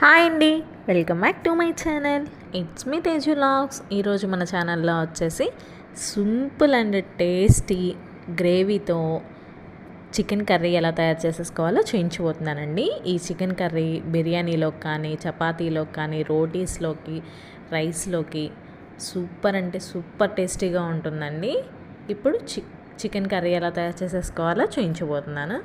Hi అండి. Welcome back to my channel. It's me Teju logs. ఈరోజు మన ఛానల్లో వచ్చేసి సింపుల్ అండ్ టేస్టీ గ్రేవీతో చికెన్ కర్రీ ఎలా తయారు చేసేసుకోవాలో చూయించబోతున్నానండి ఈ చికెన్ కర్రీ బిర్యానీలోకి కానీ చపాతీలోకి కానీ రోటీస్లోకి రైస్లోకి సూపర్ అంటే సూపర్ టేస్టీగా ఉంటుందండి. ఇప్పుడు చి చికెన్ కర్రీ ఎలా తయారు చేసేసుకోవాలో చూయించబోతున్నాను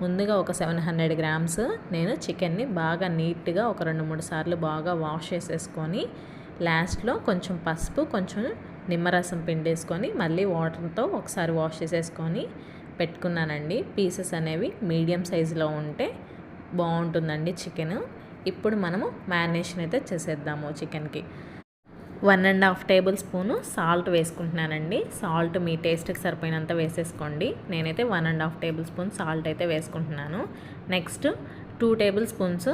ముందుగా ఒక సెవెన్ హండ్రెడ్ గ్రామ్స్ నేను చికెన్ని బాగా నీట్గా ఒక రెండు మూడు సార్లు బాగా వాష్ చేసేసుకొని లాస్ట్లో కొంచెం పసుపు కొంచెం నిమ్మరసం పిండేసుకొని మళ్ళీ వాటర్తో ఒకసారి వాష్ చేసేసుకొని పెట్టుకున్నానండి. పీసెస్ అనేవి మీడియం సైజులో ఉంటే బాగుంటుందండి చికెన్ ఇప్పుడు మనము మ్యారినేషన్ అయితే చేసేద్దాము చికెన్కి one and half table spoon salt వేసుకుంటున్నానండి. సాల్ట్ మీ టేస్ట్కి సరిపోయినంత వేసేసుకోండి. నేనైతే one and half table spoon salt అయితే వేసుకుంటున్నాను. నెక్స్ట్ టూ టేబుల్ స్పూన్స్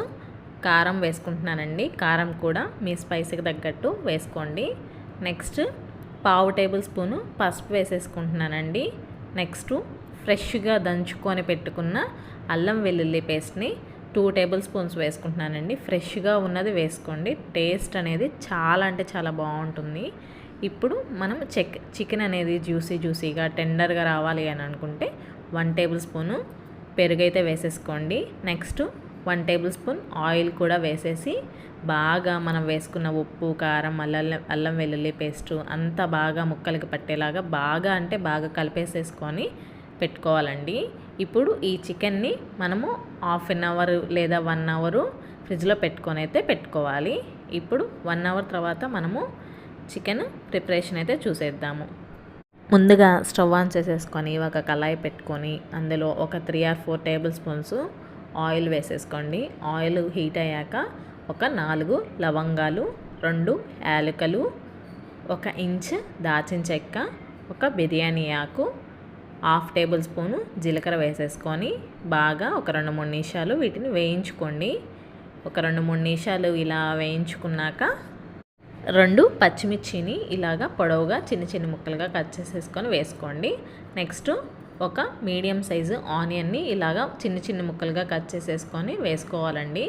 కారం వేసుకుంటున్నానండి. కారం కూడా మీ స్పైస్కి తగ్గట్టు వేసుకోండి. నెక్స్ట్ పావు టేబుల్ స్పూను పసుపు వేసేసుకుంటున్నానండి. నెక్స్ట్ ఫ్రెష్గా దంచుకొని పెట్టుకున్న అల్లం వెల్లుల్లి పేస్ట్ని టూ టేబుల్ స్పూన్స్ వేసుకుంటున్నానండి. ఫ్రెష్గా ఉన్నది వేసుకోండి. టేస్ట్ అనేది చాలా అంటే చాలా బాగుంటుంది. ఇప్పుడు మనం చెక్ చికెన్ అనేది జ్యూసీ జ్యూసీగా టెండర్గా రావాలి అని అనుకుంటే వన్ టేబుల్ స్పూను పెరుగు అయితే వేసేసుకోండి. Next one table spoon oil కూడా వేసేసి బాగా మనం వేసుకున్న ఉప్పు కారం అల్లం అల్లం వెల్లుల్లి పేస్ట్ అంతా బాగా ముక్కలకి పట్టేలాగా బాగా అంటే బాగా కలిపేసేసుకొని పెట్టుకోవాలండి. ఇప్పుడు ఈ చికెన్ని మనము హాఫ్ అన్ అవర్ లేదా వన్ అవరు ఫ్రిడ్జ్లో పెట్టుకొని అయితే పెట్టుకోవాలి. ఇప్పుడు వన్ అవర్ తర్వాత మనము చికెన్ ప్రిపరేషన్ అయితే చూసేద్దాము. ముందుగా స్టవ్ ఆన్ చేసేసుకొని ఒక కళాయి పెట్టుకొని అందులో ఒక three or four table spoons oil వేసేసుకోండి. ఆయిల్ హీట్ అయ్యాక ఒక నాలుగు లవంగాలు రెండు యాలకలు ఒక ఇంచ్ దాచిన చెక్క ఒక బిర్యానీ ఆకు హాఫ్ టేబుల్ స్పూను జీలకర్ర వేసేసుకొని బాగా ఒక రెండు మూడు నిమిషాలు వీటిని వేయించుకోండి. ఒక రెండు మూడు నిమిషాలు ఇలా వేయించుకున్నాక రెండు పచ్చిమిర్చిని ఇలాగా పొడవుగా చిన్న చిన్న ముక్కలుగా కట్ చేసేసుకొని వేసుకోండి. నెక్స్ట్ ఒక మీడియం సైజు ఆనియన్ని ఇలాగా చిన్న చిన్న ముక్కలుగా కట్ చేసేసుకొని వేసుకోవాలండి.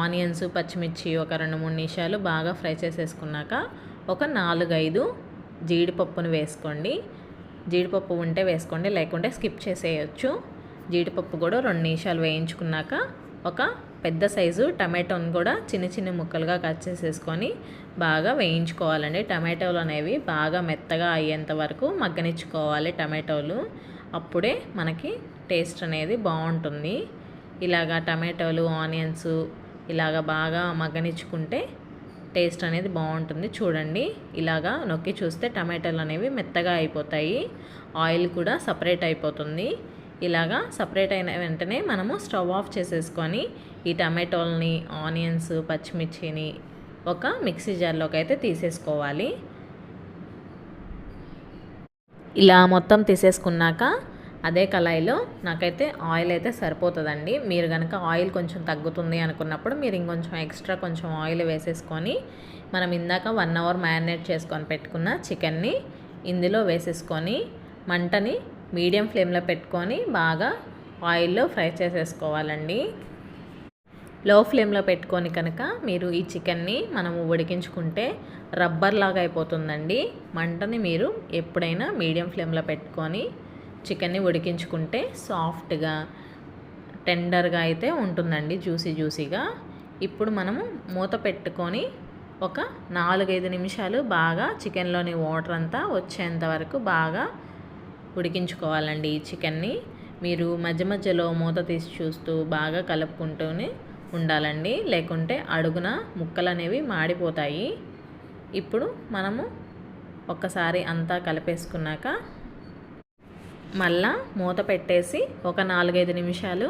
ఆనియన్స్ పచ్చిమిర్చి ఒక రెండు మూడు నిమిషాలు బాగా ఫ్రై చేసేసుకున్నాక ఒక నాలుగైదు జీడిపప్పును వేసుకోండి. జీడిపప్పు ఉంటే వేసుకోండి లేకుంటే స్కిప్ చేసేయచ్చు. జీడిపప్పు కూడా రెండు నిమిషాలు వేయించుకున్నాక ఒక పెద్ద సైజు టమాటోని కూడా చిన్న చిన్న ముక్కలుగా కట్ చేసేసుకొని బాగా వేయించుకోవాలండి. టమాటోలు అనేవి బాగా మెత్తగా అయ్యేంత వరకు మగ్గనిచ్చుకోవాలి టమాటోలు. అప్పుడే మనకి టేస్ట్ అనేది బాగుంటుంది. ఇలాగా టమాటోలు ఆనియన్స్ ఇలాగ బాగా మగ్గనిచ్చుకుంటే టేస్ట్ అనేది బాగుంటుంది. చూడండి. ఇలాగా నొక్కి చూస్తే టమాటాలు అనేవి మెత్తగా అయిపోతాయి. ఆయిల్ కూడా సపరేట్ అయిపోతుంది. ఇలాగా సపరేట్ అయిన వెంటనే మనము స్టవ్ ఆఫ్ చేసేసుకొని ఈ టమాటోల్ని ఆనియన్స్ పచ్చిమిర్చిని ఒక మిక్సీ జార్లోకి అయితే తీసేసుకోవాలి. ఇలా మొత్తం తీసేసుకున్నాక అదే కళాయిలో నాకైతే ఆయిల్ అయితే సరిపోతుందండి. మీరు కనుక ఆయిల్ కొంచెం తగ్గుతుంది అనుకున్నప్పుడు మీరు ఇంకొంచెం ఎక్స్ట్రా కొంచెం ఆయిల్ వేసేసుకొని మనం ఇందాక వన్ అవర్ మ్యారినేట్ చేసుకొని పెట్టుకున్న చికెన్ని ఇందులో వేసేసుకొని మంటని మీడియం ఫ్లేమ్లో పెట్టుకొని బాగా ఆయిల్లో ఫ్రై చేసేసుకోవాలండి. లో ఫ్లేమ్లో పెట్టుకొని కనుక మీరు ఈ చికెన్ని మనము ఉడికించుకుంటే రబ్బర్ లాగా అయిపోతుందండి. మంటని మీరు ఎప్పుడైనా మీడియం ఫ్లేమ్లో పెట్టుకొని చికెన్ని ఉడికించుకుంటే సాఫ్ట్గా టెండర్గా అయితే ఉంటుందండి జ్యూసీ జ్యూసీగా. ఇప్పుడు మనము మూత పెట్టుకొని ఒక నాలుగైదు నిమిషాలు బాగా చికెన్లోని వాటర్ అంతా వచ్చేంత వరకు బాగా ఉడికించుకోవాలండి ఈ చికెన్ని. మీరు మధ్య మధ్యలో మూత తీసి చూస్తూ బాగా కలుపుకుంటూనే ఉండాలండి. లేకుంటే అడుగున ముక్కలు అనేవి మాడిపోతాయి. ఇప్పుడు మనము ఒక్కసారి అంతా కలిపేసుకున్నాక మళ్ళా మూత పెట్టేసి ఒక నాలుగైదు నిమిషాలు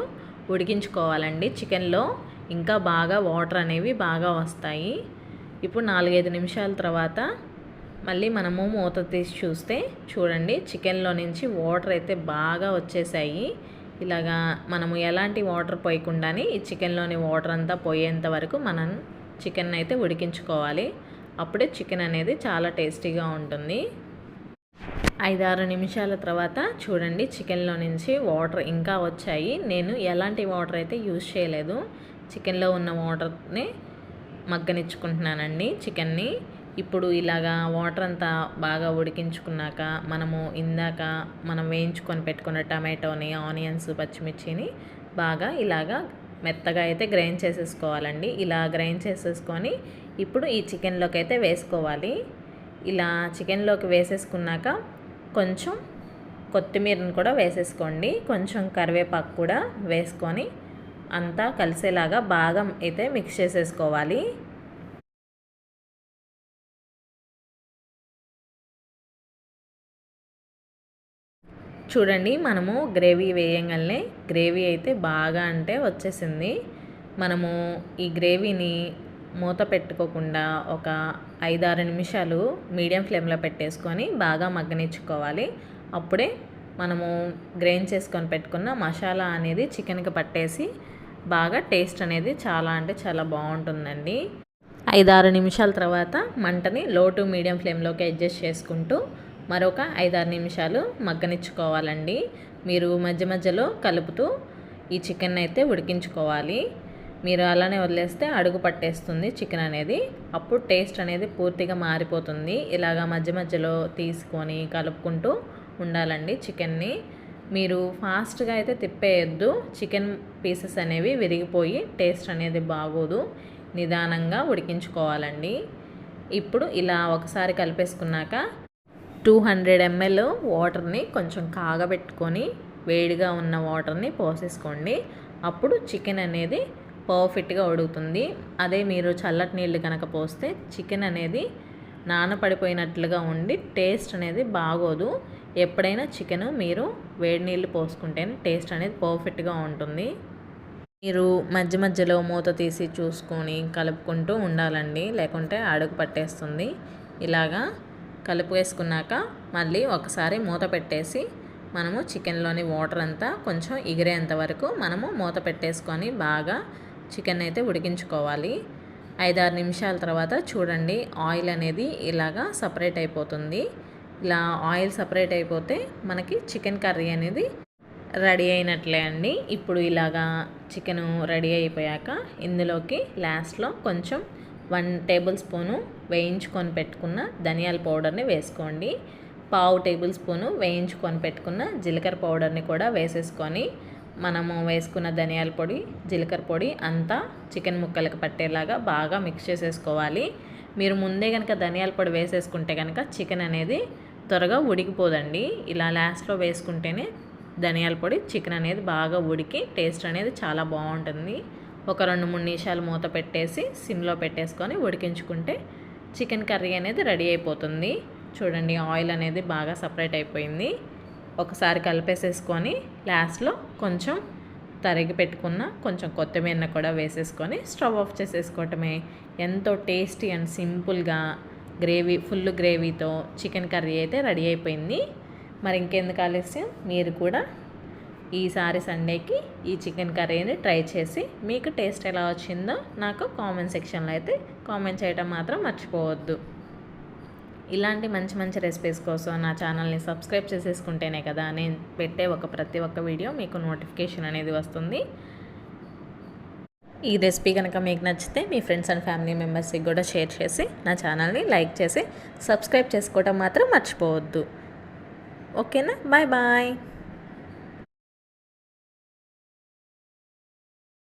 ఉడికించుకోవాలండి. చికెన్లో ఇంకా బాగా వాటర్ అనేవి బాగా వస్తాయి. ఇప్పుడు నాలుగైదు నిమిషాల తర్వాత మళ్ళీ మనము మూత తీసి చూస్తే చూడండి చికెన్లో నుంచి వాటర్ అయితే బాగా వచ్చేసాయి. ఇలాగా మనము ఎలాంటి వాటర్ పోయకుండానే ఈ చికెన్లోని వాటర్ అంతా పోయేంత వరకు మనం చికెన్ అయితే ఉడికించుకోవాలి. అప్పుడే చికెన్ అనేది చాలా టేస్టీగా ఉంటుంది. ఐదారు నిమిషాల తర్వాత చూడండి చికెన్లో నుంచి వాటర్ ఇంకా వచ్చాయి. నేను ఎలాంటి వాటర్ అయితే యూజ్ చేయలేదు. చికెన్లో ఉన్న వాటర్ని మగ్గనిచ్చుకుంటున్నానండి. చికెన్ని ఇప్పుడు ఇలాగా వాటర్ అంతా బాగా ఉడికించుకున్నాక మనము ఇందాక మనం వేయించుకొని పెట్టుకున్న టమాటోని ఆనియన్స్ పచ్చిమిర్చిని బాగా ఇలాగా మెత్తగా అయితే గ్రైండ్ చేసేసుకోవాలండి. ఇలా గ్రైండ్ చేసేసుకొని ఇప్పుడు ఈ చికెన్లోకి అయితే వేసుకోవాలి. ఇలా చికెన్లోకి వేసేసుకున్నాక కొంచెం కొత్తిమీరను కూడా వేసేసుకోండి. కొంచెం కరివేపాకు కూడా వేసుకొని అంతా కలిసేలాగా బాగా అయితే మిక్స్ చేసేసుకోవాలి. చూడండి మనము గ్రేవీ వేయంగానే గ్రేవీ అయితే బాగా అంటే వచ్చేసింది. మనము ఈ గ్రేవీని మూత పెట్టుకోకుండా ఒక ఐదారు నిమిషాలు మీడియం ఫ్లేమ్లో పెట్టేసుకొని బాగా మగ్గనిచ్చుకోవాలి. అప్పుడే మనము గ్రైండ్ చేసుకొని పెట్టుకున్న మసాలా అనేది చికెన్కి పట్టేసి బాగా టేస్ట్ అనేది చాలా అంటే చాలా బాగుంటుందండి. ఐదారు నిమిషాల తర్వాత మంటని లో టు మీడియం ఫ్లేమ్లోకి అడ్జస్ట్ చేసుకుంటూ మరొక ఐదారు నిమిషాలు మగ్గనిచ్చుకోవాలండి. మీరు మధ్య మధ్యలో కలుపుతూ ఈ చికెన్ అయితే ఉడికించుకోవాలి. మీరు అలానే వదిలేస్తే అడుగు పట్టేస్తుంది చికెన్ అనేది. అప్పుడు టేస్ట్ అనేది పూర్తిగా మారిపోతుంది. ఇలాగా మధ్య మధ్యలో తీసుకొని కలుపుకుంటూ ఉండాలండి చికెన్ని. మీరు ఫాస్ట్గా అయితే తిప్పేయద్దు. చికెన్ పీసెస్ అనేవి విరిగిపోయి టేస్ట్ అనేది బాగోదు. నిదానంగా ఉడికించుకోవాలండి. ఇప్పుడు ఇలా ఒకసారి కలిపేసుకున్నాక టూ హండ్రెడ్ ఎంఎల్ వాటర్ని కొంచెం కాగబెట్టుకొని వేడిగా ఉన్న వాటర్ని పోసేసుకోండి. అప్పుడు చికెన్ అనేది పర్ఫెక్ట్గా ఉడుకుతుంది. అదే మీరు చల్లటి నీళ్ళు కనుక పోస్తే చికెన్ అనేది నానపడిపోయినట్లుగా ఉండి టేస్ట్ అనేది బాగోదు. ఎప్పుడైనా చికెన్ మీరు వేడి నీళ్ళు పోసుకుంటేనే టేస్ట్ అనేది పర్ఫెక్ట్గా ఉంటుంది. మీరు మధ్య మధ్యలో మూత తీసి చూసుకొని కలుపుకుంటూ ఉండాలండి. లేకుంటే అడుగు పట్టేస్తుంది. ఇలాగా కలుపు వేసుకున్నాక మళ్ళీ ఒకసారి మూత పెట్టేసి మనము చికెన్లోని వాటర్ అంతా కొంచెం ఎగిరేంత వరకు మనము మూత పెట్టేసుకొని బాగా చికెన్ అయితే ఉడికించుకోవాలి. ఐదారు నిమిషాల తర్వాత చూడండి ఆయిల్ అనేది ఇలాగా సపరేట్ అయిపోతుంది. ఇలా ఆయిల్ సపరేట్ అయిపోతే మనకి చికెన్ కర్రీ అనేది రెడీ అయినట్లే అండి. ఇప్పుడు ఇలాగా చికెను రెడీ అయిపోయాక ఇందులోకి లాస్ట్లో కొంచెం వన్ టేబుల్ స్పూను వేయించుకొని పెట్టుకున్న ధనియాల పౌడర్ని వేసుకోండి. పావు టేబుల్ స్పూను వేయించుకొని పెట్టుకున్న జీలకర్ర పౌడర్ని కూడా వేసేసుకొని మనము వేసుకున్న ధనియాల పొడి జీలకర్ర పొడి అంతా చికెన్ ముక్కలకు పట్టేలాగా బాగా మిక్స్ చేసేసుకోవాలి. మీరు ముందే కనుక ధనియాల పొడి వేసేసుకుంటే కనుక చికెన్ అనేది త్వరగా ఉడికిపోదండి. ఇలా లాస్ట్లో వేసుకుంటేనే ధనియాల పొడి చికెన్ అనేది బాగా ఉడికి టేస్ట్ అనేది చాలా బాగుంటుంది. ఒక రెండు మూడు నిమిషాలు మూత పెట్టేసి సిమ్లో పెట్టేసుకొని ఉడికించుకుంటే చికెన్ కర్రీ అనేది రెడీ అయిపోతుంది. చూడండి ఆయిల్ అనేది బాగా సపరేట్ అయిపోయింది. ఒకసారి కలిపేసేసుకొని లాస్ట్లో కొంచెం తరిగి పెట్టుకున్న కొంచెం కొత్తిమీర కూడా వేసేసుకొని స్టవ్ ఆఫ్ చేసేసుకోవటమే. ఎంతో టేస్టీ అండ్ సింపుల్గా గ్రేవీ ఫుల్ గ్రేవీతో చికెన్ కర్రీ అయితే రెడీ అయిపోయింది. మరి ఇంకెందుకు ఆలస్యం? మీరు కూడా ఈసారి సండేకి ఈ చికెన్ కర్రీని ట్రై చేసి మీకు టేస్ట్ ఎలా వచ్చిందో నాకు కామెంట్ సెక్షన్లో అయితే కామెంట్ చేయడం మాత్రం మర్చిపోవద్దు. ఇలాంటి మంచి మంచి రెసిపీస్ కోసం నా ఛానల్ని సబ్స్క్రైబ్ చేసేసుకుంటేనే కదా నేను పెట్టే ఒక ప్రతి ఒక్క వీడియో మీకు నోటిఫికేషన్ అనేది వస్తుంది. ఈ రెసిపీ కనుక మీకు నచ్చితే మీ ఫ్రెండ్స్ అండ్ ఫ్యామిలీ మెంబర్స్కి కూడా షేర్ చేసి నా ఛానల్ని లైక్ చేసి సబ్స్క్రైబ్ చేసుకోవడం మాత్రం మర్చిపోవద్దు. ఓకేనా బాయ్ బాయ్